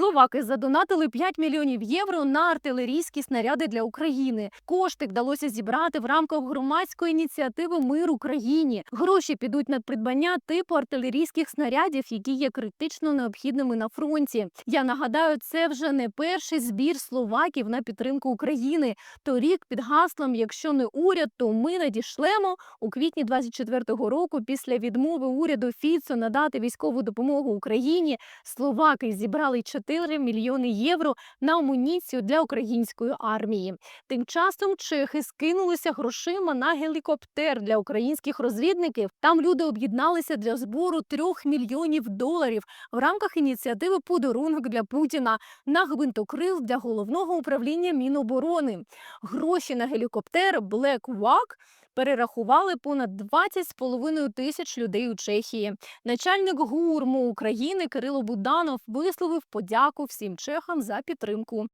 Словаки задонатили 5 мільйонів євро на артилерійські снаряди для України. Кошти вдалося зібрати в рамках громадської ініціативи Мир Україні. Гроші підуть на придбання типу артилерійських снарядів, які є критично необхідними на фронті. Я нагадаю, це вже не перший збір словаків на підтримку України. Торік під гаслом Якщо не уряд, то ми надішлемо у квітні 24-го року. Після відмови уряду Фіцо надати військову допомогу Україні. Словаки зібрали 4 мільйони євро на амуніцію для української армії. Тим часом чехи скинулися грошима на гелікоптер для українських розвідників. Там люди об'єдналися для збору 3 мільйонів доларів в рамках ініціативи Подарунок для Путіна на гвинтокрил для головного управління Міноборони. Гроші на гелікоптер Hawk перерахували понад 20,5 тисяч людей у Чехії. Начальник ГУРМу України Кирило Буданов висловив подяку всім чехам за підтримку.